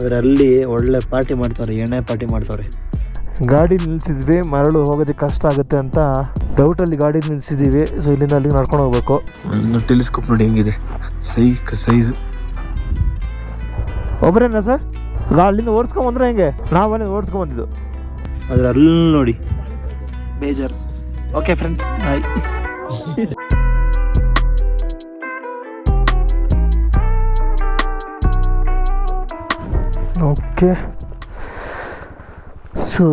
ಅದರಲ್ಲಿ ಒಳ್ಳೆ ಪಾರ್ಟಿ ಮಾಡ್ತಾರೆ ಎಣ್ಣೆ ಪಾರ್ಟಿ ಮಾಡ್ತಾರೆ ಗಾಡಿ ನಿಲ್ಲಿಸಿದ್ವಿ ಮರಳು ಹೋಗೋದಕ್ಕೆ ಕಷ್ಟ ಆಗುತ್ತೆ ಅಂತ ಡೌಟಲ್ಲಿ ಗಾಡಿ ನಿಲ್ಲಿಸಿದ್ದೀವಿ ಸೊ ಇಲ್ಲಿಂದ ಅಲ್ಲಿಗೆ ನಡ್ಕೊಂಡು ಹೋಗ್ಬೇಕು. ಟೆಲಿಸ್ಕೋಪ್ ನೋಡಿ ಹೆಂಗಿದೆ. ಸೈಕ್ ಸೈಜ್. ಒಬ್ಬರೇನ ಸರ್? ಅಲ್ಲಿಂದ ಓಡಿಸ್ಕೊಂಬಂದ್ರೆ ಹೆಂಗೆ? ನಾವು ಅಲ್ಲಿ ಓಡಿಸ್ಕೊಂಬಂದಿದ್ದು ಅದ್ರ ಅಲ್ಲಿ ನೋಡಿ. ಬೇಜಾರು. Okay friends bye okay. So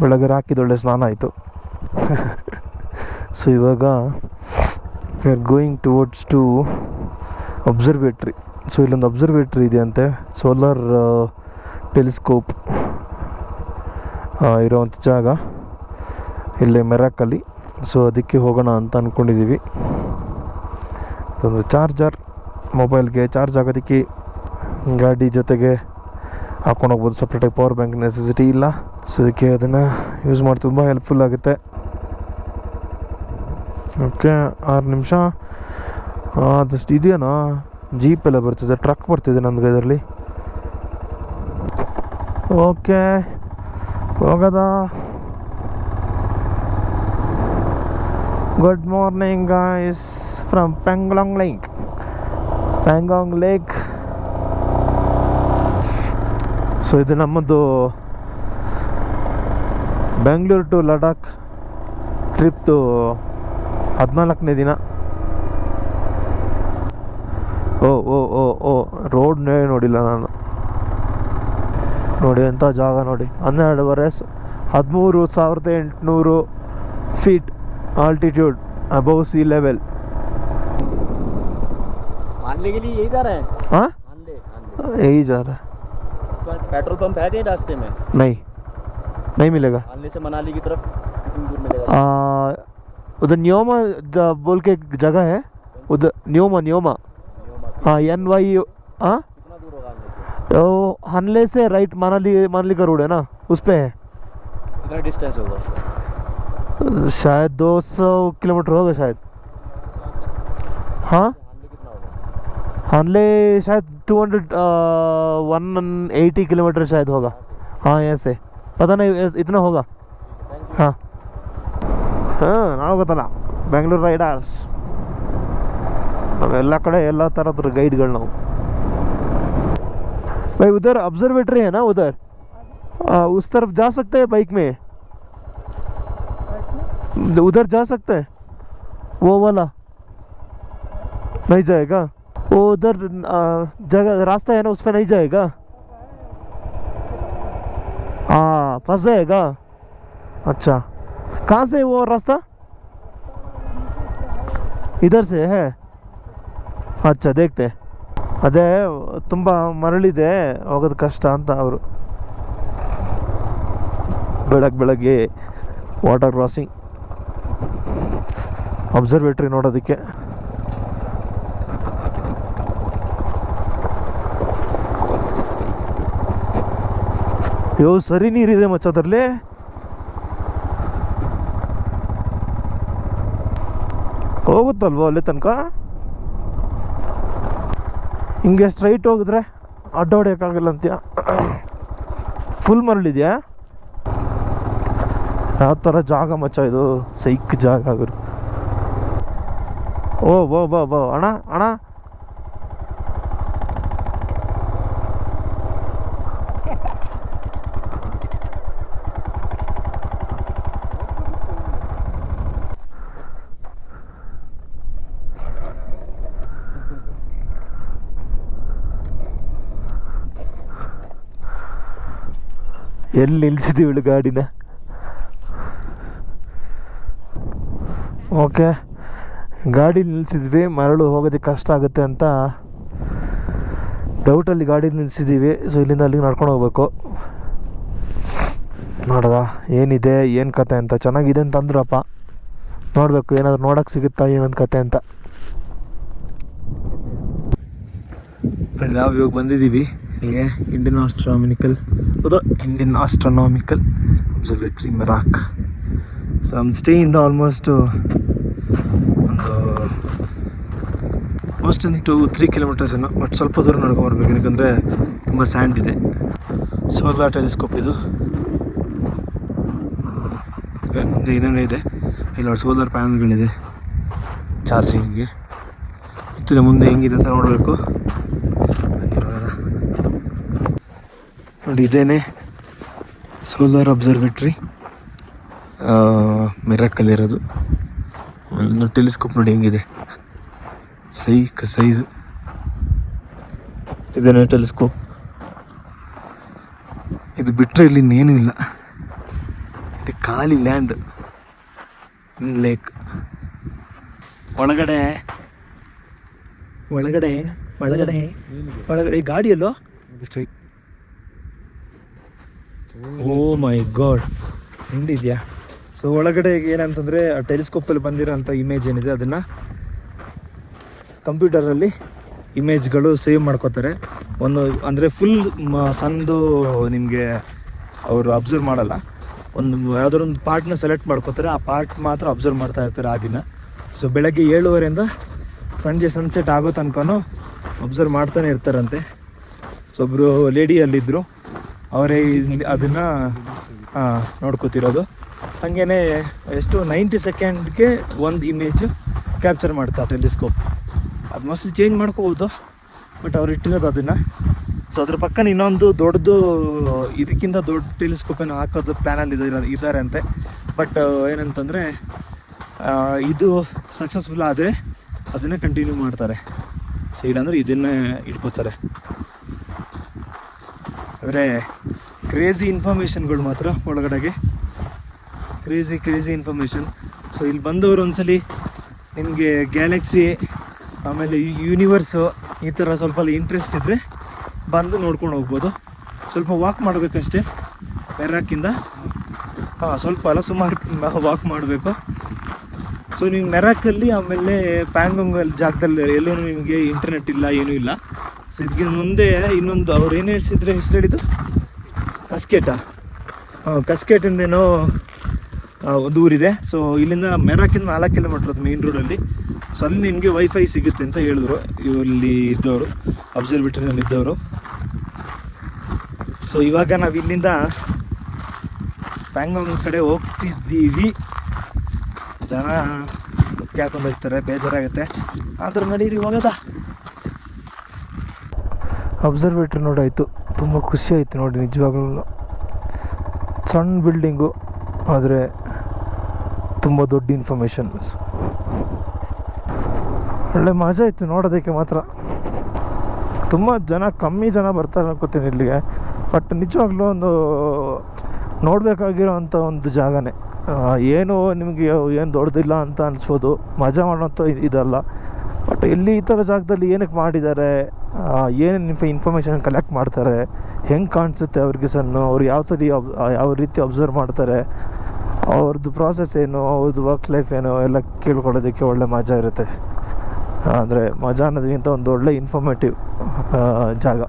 ಬೆಳಗ್ಗೆ ರಾಕಿದೊಳ್ಳೆ ಸ್ನಾನ ಆಯಿತು. ಸೊ ಇವಾಗ we are going towards to observatory so ಇಲ್ಲೊಂದು ಅಬ್ಸರ್ವೇಟ್ರಿ ಇದೆ ಅಂತೆ. ಸೋಲಾರ್ ಟೆಲಿಸ್ಕೋಪ್ ಇರೋವಂಥ ಜಾಗ. ಇಲ್ಲೇ ಮೆರಾಕಲ್ಲಿ ಸೊ ಅದಕ್ಕೆ ಹೋಗೋಣ ಅಂತ ಅಂದ್ಕೊಂಡಿದ್ದೀವಿ ಒಂದು ಚಾರ್ಜರ್ ಮೊಬೈಲ್ಗೆ ಚಾರ್ಜ್ ಆಗೋದಕ್ಕೆ ಗಾಡಿ ಜೊತೆಗೆ ಹಾಕೊಂಡು ಹೋಗ್ಬೋದು. ಸಪ್ರೇಟಾಗಿ ಪವರ್ ಬ್ಯಾಂಕ್ ನೆಸೆಸಿಟಿ ಇಲ್ಲ. ಸೊ ಅದಕ್ಕೆ ಅದನ್ನು ಯೂಸ್ ಮಾಡಿ ತುಂಬ ಹೆಲ್ಪ್ಫುಲ್ ಆಗುತ್ತೆ. ಓಕೆ ಆರು ನಿಮಿಷ. ಅದಷ್ಟು ಇದೆಯಾ ಜೀಪ್ ಎಲ್ಲ ಬರ್ತಿದೆ ಟ್ರಕ್ ಬರ್ತಿದೆ ನನಗೆ ಇದರಲ್ಲಿ ಓಕೆ ಹೋಗದ? Good morning guys from Pangong Lake Pangong Lake so ಇದು ನಮ್ಮದು ಬೆಂಗಳೂರು ಟು ಲಡಾಖ್ ಟ್ರಿಪ್ದು ಹದಿನಾಲ್ಕನೇ ದಿನ. ಓ ಓ ಓ ಓ ರೋಡ್ನೇ ನೋಡಿಲ್ಲ ನಾನು. ನೋಡಿ ಎಂಥ ಜಾಗ ನೋಡಿ. ಹನ್ನೆರಡುವರೆ ಹದಿಮೂರು ಸಾವಿರದ ಎಂಟುನೂರು feet altitude above sea level ಹಾಂ ಈಜಾರೆ पेट्रोल पंप है नहीं रास्ते में? नहीं। नहीं मिलेगा। मानले से मनाली की तरफ़ कितनी दूर मिलेगा। उधर न्योमा बोल के जगह है। उधर न्योमा न्योमा। न्योमा हाँ एन वाई हाँ? हनले से राइट मनाली मनाली का रोड है ना? उस पे है। कितना डिस्टेंस होगा? शायद 200 किलोमीटर होगा शायद। हाँ? हानले कितना होगा हनले शायद 200 वन एटी किलोमीटर शायद होगा हाँ यहाँ से पता नहीं ऐस- इतना होगा थैंक यू ಹಾಂ ಹಾಂ ನಾವು ಗೊತ್ತಲ್ಲ ಬೆಂಗಳೂರು ರೈಡರ್ಸ್ ನಾವೆಲ್ಲ ಕಡೆ ಎಲ್ಲ ಥರದ ಗೈಡ್ಗಳು ನಾವು भाई उधर ऑब्जर्वेटरी है ना उधर आ, उस तरफ जा सकते हैं बाइक में उधर जा सकते हैं वो वाला नहीं जाएगा वो उधर आ, जगह रास्ता है ना उस पर नहीं जाएगा हाँ फंस जाएगा अच्छा कहाँ से वो रास्ता इधर से है अच्छा देखते हैं. ಅದೇ ತುಂಬ ಮರಳಿದೆ ಹೋಗೋದು ಕಷ್ಟ ಅಂತ ಅವರು ಬೆಳಗ್ಗೆ ಬೆಳಗ್ಗೆ ವಾಟರ್ ಕ್ರಾಸಿಂಗ್ ಅಬ್ಸರ್ವೇಟ್ರಿ ನೋಡೋದಕ್ಕೆ ಯೋ, ಸರಿ ನೀರಿದೆ ಮಚ್ಚ, ಅದರಲ್ಲಿ. ಹೋಗುತ್ತಲ್ವೋ ಅಲ್ಲಿ ತನಕ? ಹಿಂಗೆ ಸ್ಟ್ರೈಟ್ ಹೋಗಿದ್ರೆ ಅಡ್ಡ ಹೊಡೆಯೋಕ್ಕಾಗಲ್ಲ ಅಂತೀಯ? ಫುಲ್ ಮರಳಿದ್ಯಾ? ಯಾವ ಥರ ಜಾಗ ಮಚ್ಚ ಇದು? ಸೈಕ್ ಜಾಗ ಗುರು ಓ, ಬೋ ಬೋ ಬೋ, ಅಣ್ಣ ಅಣ್ಣ. ಎಲ್ಲಿ ಇವಳು ಗಾಡಿನ? ಓಕೆ ಗಾಡಿ ನಿಲ್ಸಿದ್ವಿ, ಮರಳು ಹೋಗೋದಕ್ಕೆ ಕಷ್ಟ ಆಗುತ್ತೆ ಅಂತ ಡೌಟಲ್ಲಿ ಗಾಡಿ ನಿಲ್ಸಿದ್ದೀವಿ. ಸೊ ಇಲ್ಲಿಂದ ಅಲ್ಲಿಗೆ ನಡ್ಕೊಂಡು ಹೋಗ್ಬೇಕು. ನೋಡದ ಏನಿದೆ, ಏನು ಕತೆ ಅಂತ. ಚೆನ್ನಾಗಿದೆ ಅಂತ ಅಂದ್ರಪ್ಪ. ನೋಡಬೇಕು, ಏನಾದರೂ ನೋಡೋಕೆ ಸಿಗುತ್ತಾ ಏನೊಂದು ಕತೆ ಅಂತ. ನಾವು ಇವಾಗ ಬಂದಿದ್ದೀವಿ. ಹೀಗೆ ಇಂಡಿಯನ್ ಆಸ್ಟ್ರಾಮಿನಿಕಲ್ ಹೌದಾ Indian astronomical observatory Merak so I'm stay almost ಒಂದು ಆಲ್ಮೋಸ್ಟ್ ಒಂದು ಟು ತ್ರೀ ಕಿಲೋಮೀಟರ್ಸ್ ಏನೋ ಬಟ್ ಸ್ವಲ್ಪ ದೂರ ನಡ್ಕೊಂಬರ್ಬೇಕು ಯಾಕಂದರೆ ತುಂಬ ಸ್ಯಾಂಡ್ ಇದೆ. ಸೋಲಾರ್ ಟೆಲಿಸ್ಕೋಪ್ ಇದು. ಏನೇನೋ ಇದೆ. ಇಲ್ಲಿ ಸೋಲಾರ್ ಪ್ಯಾನಲ್ಗಳಿದೆ ಚಾರ್ಜಿಂಗ್ಗೆ ಮುಂದೆ ಹೆಂಗಿದೆ ಅಂತ ನೋಡಬೇಕು. ನೋಡಿ, ಇದೇನೆ ಸೋಲಾರ್ ಅಬ್ಸರ್ವೇಟ್ರಿ ಇರೋದು. ಒಂದು ಟೆಲಿಸ್ಕೋಪ್ ನೋಡಿ ಹೆಂಗಿದೆ. ಸೈಕ್ ಸೈಜ್ ಇದೇನೆ ಟೆಲಿಸ್ಕೋಪ್ ಇದು ಬಿಟ್ಟರೆ ಇಲ್ಲಿ ಇನ್ನೇನು ಇಲ್ಲ. ಇದು ಖಾಲಿ ಲ್ಯಾಂಡ್ ಲೇಕ್ ಒಳಗಡೆ ಒಳಗಡೆ ಒಳಗಡೆ ಒಳಗಡೆ ಗಾಡಿಯಲ್ಲೋ ಓ ಮೈ ಗಾಡ್. ಹಿಂಗಿದ್ಯಾ ಸೊ ಒಳಗಡೆ ಏನಂತಂದರೆ, ಆ ಟೆಲಿಸ್ಕೋಪಲ್ಲಿ ಬಂದಿರೋಂಥ ಇಮೇಜ್ ಏನಿದೆ, ಅದನ್ನು ಕಂಪ್ಯೂಟರಲ್ಲಿ ಇಮೇಜ್ಗಳು ಸೇವ್ ಮಾಡ್ಕೋತಾರೆ. ಒಂದು, ಅಂದರೆ ಫುಲ್ ಸಣ್ಣದು ನಿಮಗೆ ಅವರು ಅಬ್ಸರ್ವ್ ಮಾಡಲ್ಲ. ಒಂದು, ಯಾವುದಾದ್ರು ಒಂದು ಪಾರ್ಟ್ನ ಸೆಲೆಕ್ಟ್ ಮಾಡ್ಕೋತಾರೆ, ಆ ಪಾರ್ಟ್ ಮಾತ್ರ ಅಬ್ಸರ್ವ್ ಮಾಡ್ತಾ ಇರ್ತಾರೆ ಆ ದಿನ. ಸೊ ಬೆಳಗ್ಗೆ ಏಳುವರೆಯಿಂದ ಸಂಜೆ ಸನ್ಸೆಟ್ ಆಗೋ ತನಕನೂ ಅಬ್ಸರ್ವ್ ಮಾಡ್ತಾನೆ ಇರ್ತಾರಂತೆ. ಸೊ ಒಬ್ಬರು ಲೇಡಿ ಅಲ್ಲಿದ್ದರು ಅವರೇ ಅದನ್ನು ನೋಡ್ಕೋತಿರೋದು. ಹಾಗೇ ಎಷ್ಟು ನೈಂಟಿ ಸೆಕೆಂಡ್ಗೆ ಒಂದು ಇಮೇಜ್ ಕ್ಯಾಪ್ಚರ್ ಮಾಡ್ತಾ ಟೆಲಿಸ್ಕೋಪ್ ಅದು ಮೋಸ್ಟ್ಲಿ ಚೇಂಜ್ ಮಾಡ್ಕೋಬೋದು ಬಟ್ ಅವ್ರು ಇಟ್ಟಿರೋದು ಅದನ್ನು. ಸೊ ಅದ್ರ ಪಕ್ಕನ ಇನ್ನೊಂದು ದೊಡ್ಡದು, ಇದಕ್ಕಿಂತ ದೊಡ್ಡ ಟೆಲಿಸ್ಕೋಪನ್ನು ಹಾಕೋದು ಪ್ಲ್ಯಾನಲ್ಲಿ ಇದು ಇದ್ದಾರೆ ಅಂತೆ ಬಟ್ ಏನಂತಂದರೆ ಇದು ಸಕ್ಸಸ್ಫುಲ್ ಆದರೆ ಅದನ್ನೇ ಕಂಟಿನ್ಯೂ ಮಾಡ್ತಾರೆ. ಸೊ ಇಲ್ಲಾಂದ್ರೆ ಇದನ್ನೇ ಇಟ್ಕೋತಾರೆ. ಅಂದರೆ ಕ್ರೇಜಿ ಇನ್ಫಾರ್ಮೇಷನ್ಗಳು ಮಾತ್ರ ಒಳಗಡೆಗೆ. ಕ್ರೇಜಿ ಕ್ರೇಜಿ ಇನ್ಫಾರ್ಮೇಷನ್ ಸೊ ಇಲ್ಲಿ ಬಂದವರು ಒಂದ್ಸಲಿ ನಿಮಗೆ ಗ್ಯಾಲಕ್ಸಿ ಆಮೇಲೆ ಯೂನಿವರ್ಸು ಈ ಥರ ಸ್ವಲ್ಪ ಇಂಟ್ರೆಸ್ಟ್ ಇದ್ದರೆ ಬಂದು ನೋಡ್ಕೊಂಡು ಹೋಗ್ಬೋದು. ಸ್ವಲ್ಪ ವಾಕ್ ಮಾಡಬೇಕಷ್ಟೇ. ಮೆರಾಕಿಂದ ಹಾಂ, ಸ್ವಲ್ಪ ಅಲ್ಲ, ಸುಮಾರು ವಾಕ್ ಮಾಡಬೇಕು. ಸೊ ನೀವು ಮೆರಾಕಲ್ಲಿ ಆಮೇಲೆ ಪ್ಯಾಂಗಾಂಗಲ್ಲಿ ಜಾಗದಲ್ಲಿ ಎಲ್ಲೂ ನಿಮಗೆ ಇಂಟರ್ನೆಟ್ ಇಲ್ಲ, ಏನೂ ಇಲ್ಲ. ಸೊ ಇದಕ್ಕೆ ಮುಂದೆ ಇನ್ನೊಂದು ಅವ್ರು ಏನು ಹೇಳ್ಸಿದ್ರೆ ಹೆಸರು ಹೇಳಿದ್ದು? ಕಸ್ಕೇಟ. ಕಸ್ಕೇಟಿಂದೇನೋ ಆ, ಒಂದು ಊರಿದೆ. ಸೊ ಇಲ್ಲಿಂದ ಮೆರಾಕಿಂದ ನಾಲ್ಕು ಕಿಲೋಮೀಟ್ರ್ ಅದು ಮೇನ್ ರೋಡಲ್ಲಿ ಸೊ ಅಲ್ಲಿ ನಿಮಗೆ ವೈಫೈ ಸಿಗುತ್ತೆ ಅಂತ ಹೇಳಿದ್ರು. ಇಲ್ಲಿ ಇದ್ದವರು ಅಬ್ಸರ್ವೇಟರಿನಲ್ಲಿ ಇದ್ದವರು. ಸೊ ಇವಾಗ ನಾವು ಇಲ್ಲಿಂದ ಪ್ಯಾಂಗಾಂಗ್ ಕಡೆ ಹೋಗ್ತಿದ್ದೀವಿ. ಜನ ಹಾಕೊಂಡು ಹೋಗ್ತಾರೆ ಬೇಜಾರಾಗುತ್ತೆ. ಆದ್ರೆ ನಡೀರಿ ಹೋಗೋದ? ಅಬ್ಸರ್ವೇಟ್ರಿ ನೋಡಾಯಿತು. ತುಂಬ ಖುಷಿ ಆಯಿತು ನೋಡಿ ನಿಜವಾಗ್ಲೂ. ಸಣ್ಣ ಬಿಲ್ಡಿಂಗು ಆದರೆ ತುಂಬ ದೊಡ್ಡ ಇನ್ಫಾರ್ಮೇಷನ್ ಒಳ್ಳೆ ಮಜಾ ಇತ್ತು ನೋಡೋದಕ್ಕೆ ಮಾತ್ರ. ತುಂಬ ಜನ, ಕಮ್ಮಿ ಜನ ಬರ್ತಾರೆ ಅನ್ಕೋತೀನಿ ಇಲ್ಲಿಗೆ. ಬಟ್ ನಿಜವಾಗ್ಲೂ ಒಂದು ನೋಡಬೇಕಾಗಿರೋ ಒಂದು ಜಾಗನೇ. ಏನು ನಿಮಗೆ ಏನು ದೊಡ್ಡದಿಲ್ಲ ಅಂತ ಅನಿಸ್ಬೋದು. ಮಜಾ ಮಾಡೋಂಥ ಇದಲ್ಲ. ಬಟ್ ಇಲ್ಲಿ ಈ ಥರ ಜಾಗದಲ್ಲಿ ಏನಕ್ಕೆ ಮಾಡಿದ್ದಾರೆ? ಏನೇನು ಇನ್ಫ ಇನ್ಫಾರ್ಮೇಷನ್ ಕಲೆಕ್ಟ್ ಮಾಡ್ತಾರೆ? ಹೆಂಗೆ ಕಾಣಿಸುತ್ತೆ ಅವ್ರಿಗೆ ಸನ್ನು ಅವ್ರು ಯಾವ ಥರ ಯಾವ ರೀತಿ ಅಬ್ಸರ್ವ್ ಮಾಡ್ತಾರೆ? ಅವ್ರದ್ದು ಪ್ರಾಸೆಸ್ ಏನು ಅವ್ರದ್ದು ವರ್ಕ್ ಲೈಫ್ ಏನು ಎಲ್ಲ ಕೇಳ್ಕೊಳ್ಳೋದಕ್ಕೆ ಒಳ್ಳೆ ಮಜಾ ಇರುತ್ತೆ. ಅಂದರೆ ಮಜಾ ಅನ್ನೋದಕ್ಕಿಂತ ಒಂದು ಒಳ್ಳೆ ಇನ್ಫಾರ್ಮೇಟಿವ್ ಜಾಗ.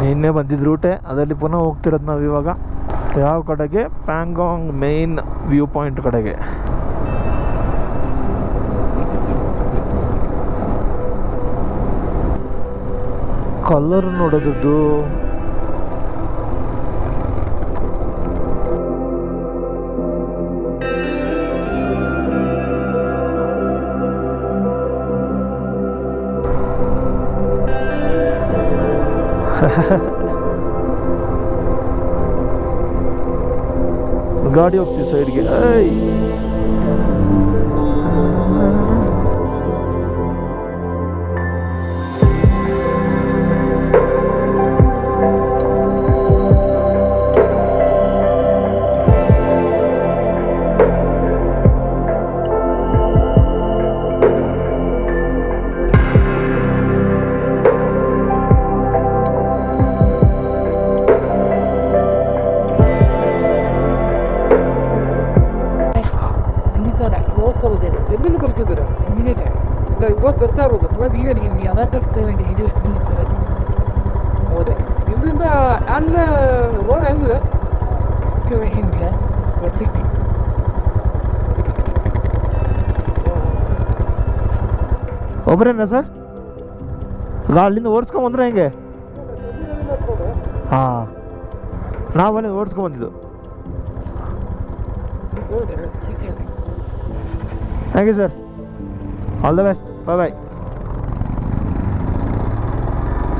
ನಿನ್ನೆ ಬಂದಿದ್ದ ರೂಟೆ ಅದರಲ್ಲಿ ಪುನಃ ಹೋಗ್ತಿರೋದು ನಾವು ಇವಾಗ. ಯಾವ ಕಡೆಗೆ? ಪ್ಯಾಂಗಾಂಗ್ ಮೇನ್ ವ್ಯೂ ಪಾಯಿಂಟ್ ಕಡೆಗೆ. ಕಲರ್ ನೋಡೋದ್ರದ್ದು ಗಾಡಿ ಹೋಗ್ತೀವಿ ಸೈಡ್ಗೆ ಐ ಈಗ ನೀವು ಯಾವಾಗ ತರ್ತೇವೆ ಇದು ಹೌದೇ. ಇಲ್ಲಿಂದ ಅನ್ನ ರೋಡ್ ಹೆಂಗೆ? ಹಿಂಗೆ. ಗೊತ್ತಿತ್ತು ಒಬ್ಬರೇನ ಸರ್? ನಾ ಅಲ್ಲಿಂದ ಓಡಿಸ್ಕೊಂಬಂದ್ರೆ ಹೆಂಗೆ? ಹಾಂ. ನಾವು ಅಲ್ಲಿ ಓಡಿಸ್ಕೊಂಬಂದಿದ್ದು thank you sir. All the best. Bye bye.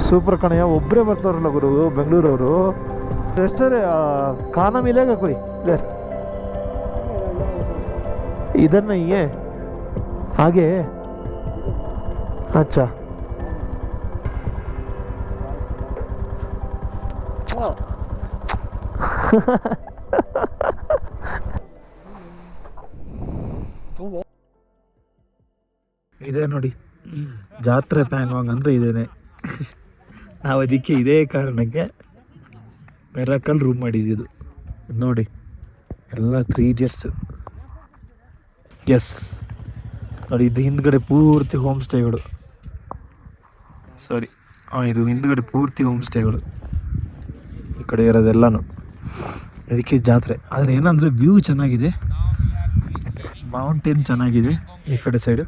Super ಕಣಯ್ಯ ಒಬ್ಬರೇ ಬರ್ತಾವ್ರಲ್ಲ ಗುರು, ಬೆಂಗಳೂರವರು. ಎಷ್ಟೇ ಕಾನಮಿಲೇಗಾ ಕೊಯ್ ಇಲ್ಲ ಇದನ್ನ ಏ ಹಾಗೆ, ಅಚ್ಚಾ. ಇದೆ ನೋಡಿ. ಜಾತ್ರೆ ಪ್ಯಾಂಗ್ ಅಂದ್ರೆ ಇದೇನೆ. ನಾವು ಅದಕ್ಕೆ ಇದೇ ಕಾರಣಕ್ಕೆ ಮೆರಾಕಲ್ ರೂಮ್ ಮಾಡಿದ್ದು ನೋಡಿ, ಎಲ್ಲ ತ್ರೀ ಇಡಿಯರ್ಸ್ ಎಸ್ ನೋಡಿ, ಇದು ಹಿಂದ್ಗಡೆ ಪೂರ್ತಿ ಹೋಮ್ ಸ್ಟೇಗಳು ಸಾರಿ ಹಾಂ ಇದು ಹಿಂದ್ಗಡೆ ಪೂರ್ತಿ ಹೋಮ್ ಸ್ಟೇಗಳು ಈ ಕಡೆ ಇರೋದೆಲ್ಲನೂ. ಅದಕ್ಕೆ ಜಾತ್ರೆ. ಆದರೆ ಏನಂದರೆ ವ್ಯೂ ಚೆನ್ನಾಗಿದೆ. ಮೌಂಟೇನ್ ಚೆನ್ನಾಗಿದೆ ಈ ಕಡೆ ಸೈಡು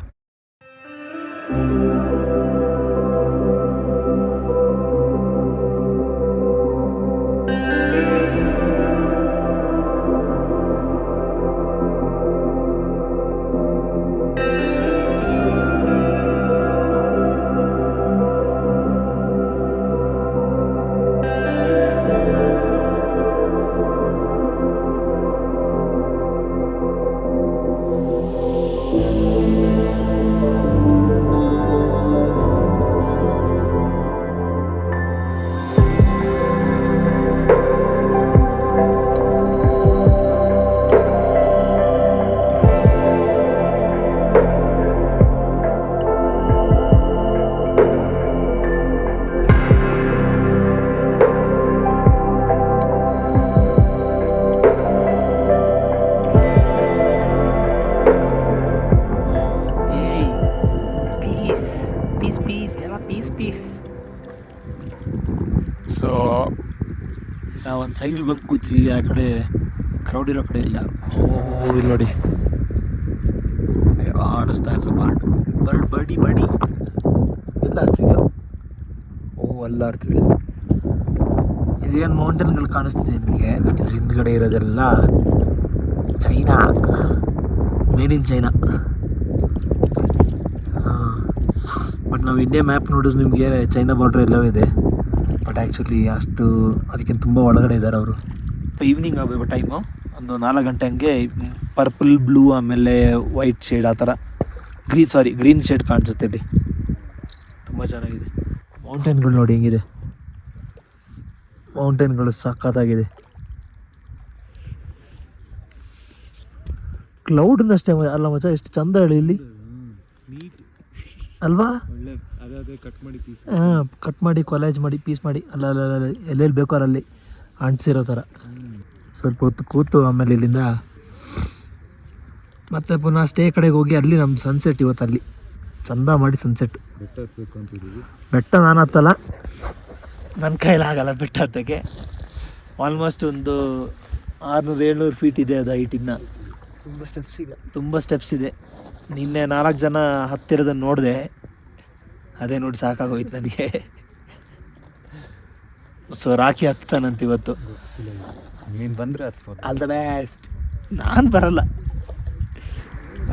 ಸೊ ಒಂದು ಸೈಡ್ ಬಂದು ಕೂತಿದ್ದೀವಿ ಆ ಕಡೆ ಕ್ರೌಡ್ ಇರೋ ಕಡೆ ಇಲ್ಲ. ಓ, ಇಲ್ಲಿ ನೋಡಿ. ಆಡಿಸ್ತಾ ಇಲ್ಲ ಬರ್ಡ್ ಬರ್ಡ್ ಬರ್ಡಿ ಬಡಿ. ಎಲ್ಲ ಆಗ್ತಿದೆ ಓ, ಎಲ್ಲ ಆಡ್ತಿದೆ ಇದೇನು ಮೌಂಟೇನ್ಗಳು ಕಾಣಿಸ್ತಿದೆ ನಿಮಗೆ? ಇದ್ರ ಹಿಂದ್ಗಡೆ ಇರೋದೆಲ್ಲ China made in China but ನಾವು ಇಂಡಿಯಾ ಮ್ಯಾಪ್ ನೋಡಿದ್ರೆ ನಿಮಗೆ ಚೈನಾ ಬಾರ್ಡ್ರ್ ಎಲ್ಲವೂ ಇದೆ. ಬಟ್ ಆ್ಯಕ್ಚುಲಿ ಅಷ್ಟು ಅದಕ್ಕಿಂತ ತುಂಬ ಒಳಗಡೆ ಇದ್ದಾರೆ ಅವರು. ಈವ್ನಿಂಗ್ ಆಗಬೇಕು ಟೈಮು ಒಂದು ನಾಲ್ಕು ಗಂಟೆ ಹಂಗೆ ಪರ್ಪಲ್ ಬ್ಲೂ ಆಮೇಲೆ ವೈಟ್ ಶೇಡ್ ಆ ಥರ. ಗ್ರೀನ್ ಸಾರಿ ಗ್ರೀನ್ ಶೇಡ್ ಕಾಣಿಸುತ್ತೆ ಇಲ್ಲಿ. ತುಂಬ ಚೆನ್ನಾಗಿದೆ. ಮೌಂಟೇನ್ಗಳು ನೋಡಿ ಹೆಂಗಿದೆ. ಮೌಂಟೇನ್ಗಳು ಸಖತ್ತಾಗಿದೆ. ಕ್ಲೌಡ್ನಷ್ಟೇ ಅಲ್ಲ ಮಜಾ ಎಷ್ಟು ಚಂದ ಹೇಳಿ ಇಲ್ಲಿ. ಅಲ್ವಾ? ಕಟ್ ಮಾಡಿ ಕಾಲೇಜ್ ಹಾಂ ಕಟ್ ಮಾಡಿ ಕೊಲೇಜ್ ಮಾಡಿ ಪೀಸ್ ಮಾಡಿ ಅಲ್ಲ ಎಲ್ಲೆಲ್ಲಿ ಬೇಕೋ ಅಲ್ಲಿ ಅಂಟಿಸಿರೋ ಥರ. ಸ್ವಲ್ಪ ಹೊತ್ತು ಕೂತು ಆಮೇಲೆ ಇಲ್ಲಿಂದ ಮತ್ತೆ ಪುನಃ ಸ್ಟೇ ಕಡೆಗೆ ಹೋಗಿ ಅಲ್ಲಿ ನಮ್ಮ ಸನ್ಸೆಟ್ ಇವತ್ತು ಅಲ್ಲಿ. ಚಂದ ಮಾಡಿ ಸನ್ಸೆಟ್ ಬೆಟ್ಟ ಬೆಟ್ಟ ನಾನು ಹತ್ತಲ್ಲ. ನನ್ನ ಕೈಲಾಗಲ್ಲ ಬೆಟ್ಟ ಹತ್ತಕ್ಕೆ. ಆಲ್ಮೋಸ್ಟ್ ಒಂದು ಆರುನೂರು ಏಳ್ನೂರು ಫೀಟ್ ಇದೆ ಅದು ಹೈಟಿನ ತುಂಬ ಸ್ಟೆಪ್ಸ್ ಇದೆ. ತುಂಬ ಸ್ಟೆಪ್ಸ್ ಇದೆ. ನಿನ್ನೆ ನಾಲ್ಕು ಜನ ಹತ್ತಿರದನ್ನು ನೋಡಿದೆ. ಅದೇ ನೋಡಿ ಸಾಕಾಗೋಯ್ತು ನನಗೆ. ಸೊ ರಾಖಿ ಹತ್ತಾನಂತ ಇವತ್ತು. ನೀನು ಬಂದರೆ ಆಲ್ ದ ಬೆಸ್ಟ್ ನಾನು ಬರಲ್ಲ.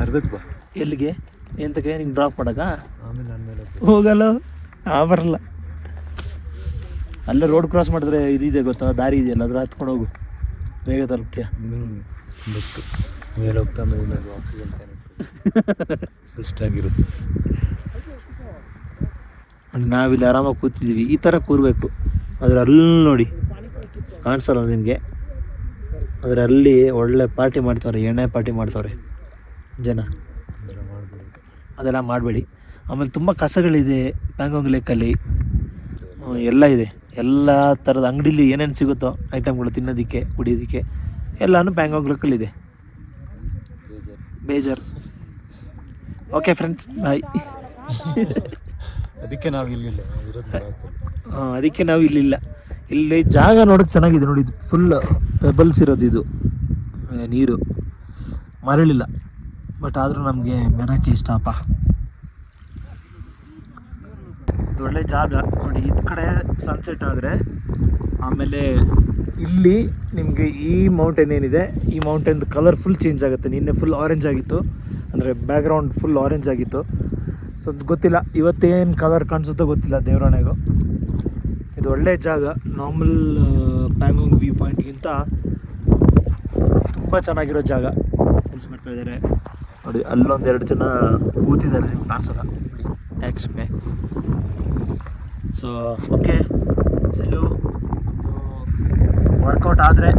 ಅರ್ಧಕ್ಕೆ ಬಾ. ಎಲ್ಲಿಗೆ? ಎಂತಕ್ಕೆ? ನಿಂಗೆ ಡ್ರಾಪ್ ಮಾಡಕ ಆಮೇಲೆ ಹೋಗಲ್ಲ? ಆ ಬರಲ್ಲ. ಅಲ್ಲೇ ರೋಡ್ ಕ್ರಾಸ್ ಮಾಡಿದ್ರೆ ಇದಿದೆ ಗೊತ್ತಾ? ದಾರಿ ಇದೆಯಲ್ಲ ಅದ್ರ ಹತ್ಕೊಂಡು ಹೋಗು. ಬೇಗ ತಲುಪ್ತೀಯ? ಮೇಲೆ ಹೋಗ್ತಾ ಮೇಲೆ ಆಕ್ಸಿಜನ್ ಕನೆಕ್ಟ್ ಇಷ್ಟಾಗಿರುತ್ತೆ ನಾವಿಲ್ಲಿ ಆರಾಮಾಗಿ ಕೂತಿದ್ದೀವಿ ಈ ಥರ ಕೂರಬೇಕು. ಆದರೆ ಅಲ್ಲಿ ನೋಡಿ. ಕಾಣಿಸಲ್ಲ ನಿಮಗೆ? ಆದರೆ ಅಲ್ಲಿ ಒಳ್ಳೆ ಪಾರ್ಟಿ ಮಾಡ್ತಾವ್ರೆ ಎಣ್ಣೆ ಪಾರ್ಟಿ ಮಾಡ್ತವ್ರೆ ಜನ. ಅದೆಲ್ಲ ಮಾಡ್ಬಿಡಿ. ಆಮೇಲೆ ತುಂಬ ಕಸಗಳಿದೆ ಪ್ಯಾಂಗಾಂಗ್ ಲೇಕಲ್ಲಿ ಎಲ್ಲ ಇದೆ. ಎಲ್ಲ ಥರದ ಅಂಗಡಿಲಿ ಏನೇನು ಸಿಗುತ್ತೋ ಐಟಮ್ಗಳು ತಿನ್ನೋದಕ್ಕೆ ಕುಡಿಯೋದಕ್ಕೆ ಎಲ್ಲನೂ ಪ್ಯಾಂಗಾಂಗ್ ಲೇಕಲ್ಲಿದೆ ಬೇಜಾರ್. ಓಕೆ ಫ್ರೆಂಡ್ಸ್ ಬಾಯ್ ಅದಕ್ಕೆ ನಾವು ಇಲ್ಲಿಲ್ಲ ಅದಕ್ಕೆ ನಾವು ಇಲ್ಲಿಲ್ಲ ಇಲ್ಲಿ. ಜಾಗ ನೋಡೋಕೆ ಚೆನ್ನಾಗಿದೆ ನೋಡಿ, ಇದು ಫುಲ್ ಪೆಬಲ್ಸ್ ಇರೋದು ಇದು. ನೀರು. ಮರಳಿಲ್ಲ. ಬಟ್ ಆದರೂ ನಮಗೆ ಮೆರಕ್ಕೆ ಇಷ್ಟ, ಅಪ್ಪ. ಒಳ್ಳೆ ಜಾಗ. ನೋಡಿ ಈ ಕಡೆ ಸನ್ಸೆಟ್ ಆದರೆ, ಆಮೇಲೆ ಇಲ್ಲಿ ನಿಮಗೆ ಈ ಮೌಂಟೇನ್ ಏನಿದೆ, ಈ ಮೌಂಟೇನ್ದು ಕಲರ್ ಫುಲ್ ಚೇಂಜ್ ಆಗುತ್ತೆ. ನಿನ್ನೆ ಫುಲ್ ಆರೆಂಜ್ ಆಗಿತ್ತು. ಅಂದರೆ ಬ್ಯಾಕ್ಗ್ರೌಂಡ್ ಫುಲ್ ಆರೆಂಜ್ ಆಗಿತ್ತು. ಸೊ ಗೊತ್ತಿಲ್ಲ. ಇವತ್ತೇನು ಕಲರ್ ಕಾಣಿಸುತ್ತೋ ಗೊತ್ತಿಲ್ಲ ದೇವರಾಣೆಗೂ. ಇದು ಒಳ್ಳೆ ಜಾಗ. ನಾರ್ಮಲ್ ಪ್ಯಾಂಗೋಂಗ್ ವ್ಯೂ ಪಾಯಿಂಟ್ಗಿಂತ ತುಂಬ ಚೆನ್ನಾಗಿರೋ ಜಾಗ. ಕೆಲ್ಸ ಮಾಡ್ತಾ ಇದ್ದಾರೆ ನೋಡಿ, ಅಲ್ಲೊಂದು ಎರಡು ಜನ ಕೂತಿದ್ದಾರೆ ನಿಮ್ಗೆ ಕಾಣಿಸಲ್ಲ ಟ್ಯಾಕ್ಸ್ ಮೇ. ಸೊ ಓಕೆ ಒಂದು ವರ್ಕೌಟ್ ಆದರೆ